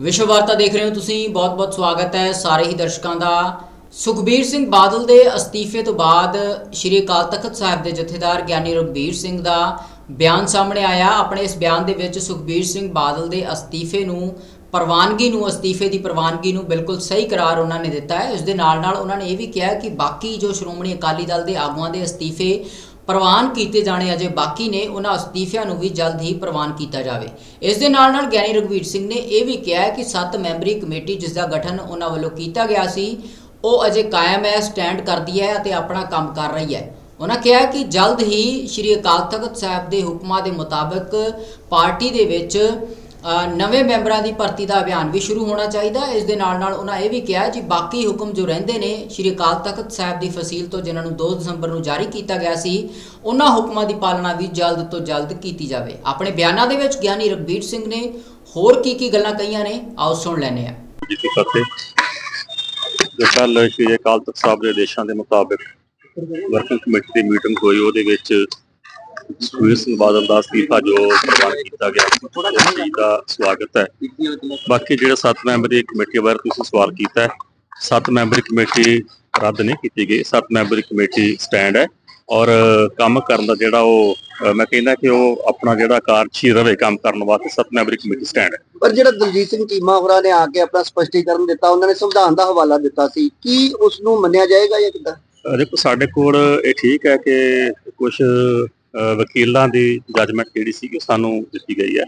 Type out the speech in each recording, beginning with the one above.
ਵਿਸ਼ਵ ਵਾਰਤਾ ਦੇਖ ਰਹੇ ਹੋ ਤੁਸੀਂ, ਬਹੁਤ-ਬਹੁਤ ਸਵਾਗਤ ਹੈ ਸਾਰੇ ਹੀ ਦਰਸ਼ਕਾਂ ਦਾ। ਸੁਖਬੀਰ ਸਿੰਘ ਬਾਦਲ ਦੇ ਅਸਤੀਫੇ ਤੋਂ ਬਾਅਦ ਸ਼੍ਰੀ ਅਕਾਲ ਤਖਤ ਸਾਹਿਬ ਦੇ ਜਥੇਦਾਰ ਗਿਆਨੀ ਰਘਬੀਰ ਸਿੰਘ ਦਾ ਬਿਆਨ ਸਾਹਮਣੇ ਆਇਆ। ਆਪਣੇ ਇਸ ਬਿਆਨ ਦੇ ਵਿੱਚ ਸੁਖਬੀਰ ਸਿੰਘ ਬਾਦਲ ਦੇ ਅਸਤੀਫੇ ਨੂੰ, ਪ੍ਰਵਾਨਗੀ ਨੂੰ, ਅਸਤੀਫੇ ਦੀ ਪ੍ਰਵਾਨਗੀ ਨੂੰ ਬਿਲਕੁਲ ਸਹੀ ਕਰਾਰ ਉਹਨਾਂ ਨੇ ਦਿੱਤਾ ਹੈ। ਇਸ ਦੇ ਨਾਲ ਨਾਲ ਉਹਨਾਂ ਨੇ ਇਹ ਵੀ ਕਿਹਾ ਕਿ ਬਾਕੀ ਜੋ ਸ਼੍ਰੋਮਣੀ ਅਕਾਲੀ ਦਲ ਦੇ ਆਗੂਆਂ ਦੇ ਅਸਤੀਫੇ ਪ੍ਰਵਾਨ ਕੀਤੇ ਜਾਣੇ ਅਜੇ ਬਾਕੀ ਨੇ, ਉਹਨਾਂ ਅਸਤੀਫਿਆਂ ਨੂੰ ਵੀ ਜਲਦ ਹੀ ਪ੍ਰਵਾਨ ਕੀਤਾ ਜਾਵੇ। ਇਸ ਦੇ ਨਾਲ ਨਾਲ ਗਿਆਨੀ ਰਘਵੀਰ ਸਿੰਘ ਨੇ ਇਹ ਵੀ ਕਿਹਾ ਕਿ 7 ਮੈਂਬਰੀ ਕਮੇਟੀ ਜਿਸ ਦਾ ਗਠਨ ਉਹਨਾਂ ਵੱਲੋਂ ਕੀਤਾ ਗਿਆ ਸੀ, ਉਹ ਅਜੇ ਕਾਇਮ ਹੈ, ਸਟੈਂਡ ਕਰਦੀ ਹੈ ਅਤੇ ਆਪਣਾ ਕੰਮ ਕਰ ਰਹੀ ਹੈ। ਉਹਨਾਂ ਕਿਹਾ ਕਿ ਜਲਦ ਹੀ ਸ਼੍ਰੀ ਅਕਾਲ ਤਖਤ ਸਾਹਿਬ ਦੇ ਹੁਕਮਾਂ ਦੇ ਮੁਤਾਬਕ ਪਾਰਟੀ ਦੇ ਵਿੱਚ ਨਵੇਂ ਮੈਂਬਰਾਂ ਦੀ ਭਰਤੀ ਦਾ ਅਭਿਆਨ ਵੀ ਸ਼ੁਰੂ ਹੋਣਾ ਚਾਹੀਦਾ। ਇਸ ਦੇ ਨਾਲ ਨਾਲ ਉਹਨਾਂ ਇਹ ਵੀ ਕਿਹਾ ਜੀ, ਬਾਕੀ ਹੁਕਮ ਜੋ ਰਹਿੰਦੇ ਨੇ, ਸ਼੍ਰੀ ਅਕਾਲ ਤਖਤ ਸਾਹਿਬ ਦੀ ਫਸੀਲ ਤੋਂ ਜਿਨ੍ਹਾਂ ਨੂੰ 2 ਦਸੰਬਰ ਨੂੰ ਜਾਰੀ ਕੀਤਾ ਗਿਆ ਸੀ, ਉਹਨਾਂ ਹੁਕਮਾਂ ਦੀ ਪਾਲਣਾ ਵੀ ਜਲਦ ਤੋਂ ਜਲਦ ਕੀਤੀ ਜਾਵੇ। ਆਪਣੇ ਬਿਆਨਾਂ ਦੇ ਵਿੱਚ ਗਿਆਨੀ ਰਘਬੀਰ ਸਿੰਘ ਨੇ ਹੋਰ ਕੀ ਕੀ ਗੱਲਾਂ ਕਹੀਆਂ ਨੇ, ਆਓ ਸੁਣ ਲੈਂਦੇ ਹਾਂ। ਜੀ ਕੀ ਫਤਿਹ ਜੋ ਸ਼੍ਰੀ ਅਕਾਲ ਤਖਤ ਸਾਹਿਬ ਦੇ ਆਦੇਸ਼ਾਂ ਦੇ ਮੁਤਾਬਕ ਵਰਕਿੰਗ ਕਮੇਟੀ ਦੀ ਮੀਟਿੰਗ ਹੋਈ, ਉਹਦੇ ਵਿੱਚ ਸੁਖਬੀਰ ਸਿੰਘ ਬਾਦਲ ਦਾ ਅਸਤੀਫਾ ਜੋ ਪ੍ਰਵਾਨ ਕੀਤਾ ਗਿਆ ਉਸ ਚੀਜ਼ ਦਾ ਸਵਾਗਤ ਹੈ। ਬਾਕੀ ਜਿਹੜੇ 7 ਮੈਂਬਰੀ ਕਮੇਟੀ ਬਾਰੇ ਤੁਸੀਂ ਸਵਾਲ ਕੀਤਾ ਹੈ 7 ਮੈਂਬਰੀ ਕਮੇਟੀ ਰੱਦ ਨਹੀਂ ਕੀਤੀ ਗਈ 7 ਮੈਂਬਰੀ ਕਮੇਟੀ ਸਟੈਂਡ ਹੈ ਔਰ ਕੰਮ ਕਰਨ ਦਾ ਜਿਹੜਾ ਉਹ ਮੈਂ ਕਹਿੰਦਾ ਕਿ ਉਹ ਆਪਣਾ ਜਿਹੜਾ ਕਾਰਜਸ਼ੀ ਰਵੇ ਕੰਮ ਕਰਨ ਵਾਸਤੇ 7 ਮੈਂਬਰੀ ਕਮੇਟੀ ਸਟੈਂਡ ਹੈ। ਪਰ ਜਿਹੜਾ ਦਲਜੀਤ ਸਿੰਘ ਚੀਮਾ ਹੋਰਾਂ ਨੇ ਆ ਕੇ ਆਪਣਾ ਸਪਸ਼ਟੀਕਰਨ ਦਿੱਤਾ ਉਹਨਾਂ ਨੇ ਸੰਵਿਧਾਨ ਦਾ ਹਵਾਲਾ ਦਿੱਤਾ ਸੀ ਕੀ ਉਸ ਨੂੰ ਮੰਨਿਆ ਜਾਏਗਾ ਜਾਂ ਕਿੱਦਾਂ? ਦੇਖੋ ਸਾਡੇ ਕੋਲ ਇਹ ਠੀਕ ਹੈ ਕਿ ਕੁਝ ਵਕੀਲਾਂ ਦੀ ਜੱਜਮੈਂਟ ਜਿਹੜੀ ਸੀ ਕਿ ਸਾਨੂੰ ਦਿੱਤੀ ਗਈ ਹੈ।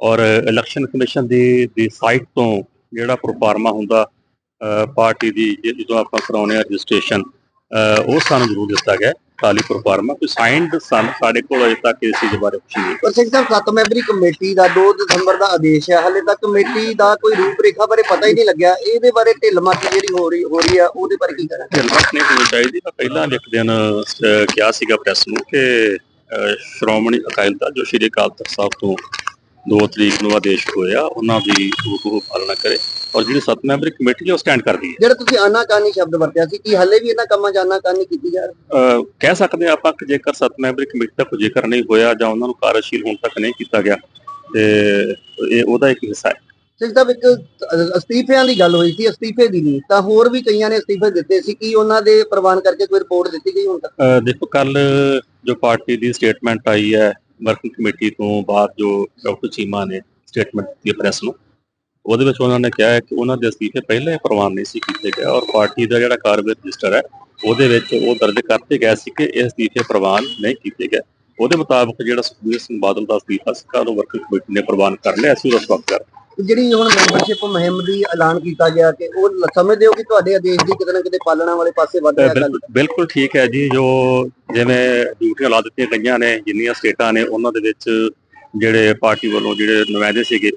ਔਰ ਇਲੈਕਸ਼ਨ ਕਮਿਸ਼ਨ ਦੀ ਦੀ ਸਾਈਟ ਤੋਂ ਜਿਹੜਾ ਪ੍ਰੋਫਾਰਮਾ ਹੁੰਦਾ ਪਾਰਟੀ ਦੀ ਜਦੋਂ ਆਪਾਂ ਕਰਾਉਨੇ ਆ ਰਜਿਸਟ੍ਰੇਸ਼ਨ ਉਹ ਸਾਨੂੰ ਜ਼ਰੂਰ ਦਿੱਤਾ ਗਿਆ ਖਾਲੀ ਪ੍ਰੋਫਾਰਮਾ ਕੋਈ ਸਾਈਨਡ ਸਾਡੇ ਕੋਲ ਅਜੇ ਤੱਕ ਇਸ ਚੀਜ਼ ਬਾਰੇ ਕੁਝ ਨਹੀਂ ਪਰ ਸਿੰਘ ਸਾਹਿਬ ਸੱਤ ਮੈਂਬਰੀ ਕਮੇਟੀ ਦਾ 2 ਦਸੰਬਰ ਦਾ ਆਦੇਸ਼ ਹੈ। ਹਲੇ ਤੱਕ ਕਮੇਟੀ ਦਾ ਕੋਈ ਰੂਪਰੇਖਾ ਬਾਰੇ ਪਤਾ ਹੀ ਨਹੀਂ ਲੱਗਿਆ। ਇਹਦੇ ਬਾਰੇ ਢਿੱਲ ਮੱਠ ਜਿਹੜੀ ਹੋ ਰਹੀ ਹੋ ਰਹੀ ਆ ਉਹਦੇ ਬਾਰੇ ਕੀ ਕਹਿਣਾ ਹਿਲਮਤ ਨਹੀਂ ਹੋਣੀ ਚਾਹੀਦੀ। ਮੈਂ ਪਹਿਲਾਂ ਇੱਕ ਦਿਨ ਕਿਹਾ ਸੀਗਾ ਪ੍ਰੈਸ ਨੂੰ ਕਿ ਸ਼੍ਰੋਮਣੀ ਅਕਾਲੀ ਦਲ ਜੋ ਸ਼੍ਰੀ ਅਕਾਲ ਤਖਤ ਸਾਹਿਬ ਤੋਂ 2 ਤਰੀਕ ਨੂੰ ਆਦੇਸ਼ ਹੋਇਆ ਉਹਨਾਂ ਦੀ ਉਹ ਪਾਲਣਾ ਕਰੇ ਔਰ ਜਿਹੜੀ ਸੱਤ ਮੈਂਬਰੀ ਕਮੇਟੀ ਹੈ ਉਹ ਸਟੈਂਡ ਕਰਦੀ ਹੈ। ਜਿਹੜਾ ਤੁਸੀਂ ਆਨਾਕਾਨੀ ਸ਼ਬਦ ਵਰਤਿਆ ਸੀ ਕਿ ਹਲੇ ਵੀ ਇਹਨਾਂ ਕੰਮਾਂ 'ਚ ਆਨਾਕਾਨੀ ਕੀਤੀ ਜਾ ਰਹੀ ਕਹਿ ਸਕਦੇ ਆਪਾਂ ਕਿ ਜੇਕਰ ਸੱਤ ਮੈਂਬਰੀ ਕਮੇਟੀ ਦਾ ਕੋਈ ਜ਼ਿਕਰ ਨਹੀਂ ਹੋਇਆ ਜਾਂ ਉਹਨਾਂ ਨੂੰ ਕਾਰਜਸ਼ੀਲ ਹੋਣ ਤੱਕ ਨਹੀਂ ਕੀਤਾ ਗਿਆ ਤੇ ਇਹ ਉਹਦਾ ਇੱਕ ਹਿੱਸਾ ਹੈ। ਸਿੰਘ ਇੱਕ ਅਸਤੀਫਿਆਂ ਦੀ ਗੱਲ ਹੋਈ ਸੀ, ਅਸਤੀਫੇ ਦੀ ਨਹੀਂ। ਤਾਂ ਹੋਰ ਵੀ ਕਈਆਂ ਨੇ ਅਸਤੀਫੇ ਦਿੱਤੇ ਸੀ ਕਿ ਉਹਨਾਂ ਦੇ ਪ੍ਰਵਾਨ ਕਰਕੇ ਕੋਈ ਰਿਪੋਰਟ ਦਿੱਤੀ ਗਈ ਹੁਣ ਤੱਕ? ਦੇਖੋ ਕੱਲ ਜੋ ਪਾਰਟੀ ਦੀ ਸਟੇਟਮੈਂਟ ਆਈ ਹੈ, ਵਰਕਿੰਗ ਕਮੇਟੀ ਤੋਂ ਬਾਅਦ ਜੋ ਡਾਕਟਰ ਚੀਮਾ ਨੇ ਸਟੇਟਮੈਂਟ ਦਿੱਤੀ ਪ੍ਰੈਸ ਨੂੰ, ਉਹਦੇ ਵਿੱਚ ਉਹਨਾਂ ਨੇ ਕਿਹਾ ਹੈ ਕਿ ਉਹਨਾਂ ਦੇ ਅਸਤੀਫੇ ਪਹਿਲਾਂ ਹੀ ਪ੍ਰਵਾਨ ਨਹੀਂ ਸੀ ਕੀਤੇ ਗਏ ਔਰ ਪਾਰਟੀ ਦਾ ਜਿਹੜਾ ਕਾਰਵਾਈ ਰਜਿਸਟਰ ਹੈ, ਉਹਦੇ ਵਿੱਚ ਉਹ ਦਰਜ ਕਰਤੇ ਗਏ ਸੀ ਕਿ ਇਹ ਅਸਤੀਫੇ ਪ੍ਰਵਾਨ ਨਹੀਂ ਕੀਤੇ ਗਏ। ਉਹਦੇ ਮੁਤਾਬਕ ਜਿਹੜਾ ਸੁਖਬੀਰ ਸਿੰਘ ਬਾਦਲ ਦਾ ਅਸਤੀਫਾ ਸੀ ਉਹ ਵਰਕਿੰਗ ਕਮੇਟੀ ਨੇ ਪ੍ਰਵਾਨ ਕਰ ਲਿਆ ਸੀ ਉਹਦਾ ਸਵਾਗਤ ਜਿਹੜੀ ਹੁਣ ਮੈਂਬਰਸ਼ਿਪ ਮੁਹਿੰਮ ਦੀ ਐਲਾਨ ਕੀਤਾ ਗਿਆ ਕਿ ਉਹ ਸਮਝਦੇ ਹੋ ਕਿ ਤੁਹਾਡੇ ਆਦੇਸ਼ ਦੀ ਕਿਤੇ ਨਾ ਕਿਤੇ ਪਾਲਣਾ ਵਾਲੇ ਪਾਸੇ ਵੱਧ ਰਿਹਾ ਗੱਲ ਬਿਲਕੁਲ ਠੀਕ ਹੈ ਜੀ ਜੋ ਜਿਵੇਂ ਡਿਊਟੀਆਂ ਲਾ ਦਿੱਤੀਆਂ ਗਈਆਂ ਨੇ ਜਿੰਨੀਆਂ ਸਟੇਟਾਂ ਨੇ ਉਹਨਾਂ ਦੇ ਵਿੱਚ ਜਿਹੜੇ ਪਾਰਟੀ ਵੱਲੋਂ ਜਿਹੜੇ ਨੁਮਾਇੰਦੇ ਸੀਗੇ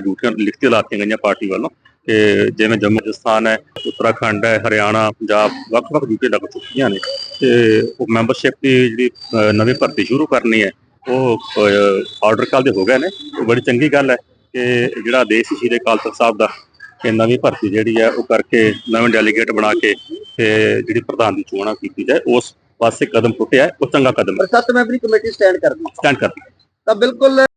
ਡਿਊਟੀਆਂ ਲਿਖਤੀ ਲਾਤੀਆਂ ਗਈਆਂ ਪਾਰਟੀ ਵੱਲੋਂ। ਕਿ ਜਿਵੇਂ ਜੰਮੂ ਰਾਜਸਥਾਨ ਹੈ ਉੱਤਰਾਖੰਡ ਹੈ ਹਰਿਆਣਾ ਪੰਜਾਬ ਵੱਖ-ਵੱਖ ਡਿਊਟੀਆਂ ਲੱਗ ਚੁੱਕੀਆਂ ਨੇ। ਤੇ ਉਹ ਮੈਂਬਰਸ਼ਿਪ ਦੀ ਜਿਹੜੀ ਨਵੀਂ ਭਰਤੀ ਸ਼ੁਰੂ ਕਰਨੀ ਹੈ ਉਹ ਆਰਡਰ ਕੱਲ ਦੇ ਹੋ ਗਏ ਨੇ। ਬੜੀ ਚੰਗੀ ਗੱਲ ਹੈ। ਕਿ ਜਿਹੜਾ ਆਦੇਸ਼ ਸੀ ਸ਼੍ਰੀ ਅਕਾਲ ਤਖਤ ਸਾਹਿਬ ਦਾ ਕਿ ਨਵੀਂ ਭਰਤੀ ਜਿਹੜੀ ਹੈ ਉਹ ਕਰਕੇ ਨਵੇਂ ਡੈਲੀਗੇਟ ਬਣਾ ਕੇ ਤੇ ਜਿਹੜੀ ਪ੍ਰਧਾਨ ਦੀ ਚੋਣਾਂ ਕੀਤੀ ਜਾਏ ਉਸ ਪਾਸੇ ਕਦਮ ਪੁੱਟਿਆ ਉਹ ਚੰਗਾ ਕਦਮ ਹੈ ਸੱਤ ਮੈਂਬਰੀ ਕਮੇਟੀ ਸਟੈਂਡ ਕਰਦੀ ਸਟੈਂਡ ਕਰਦੀ। ਤਾਂ ਬਿਲਕੁਲ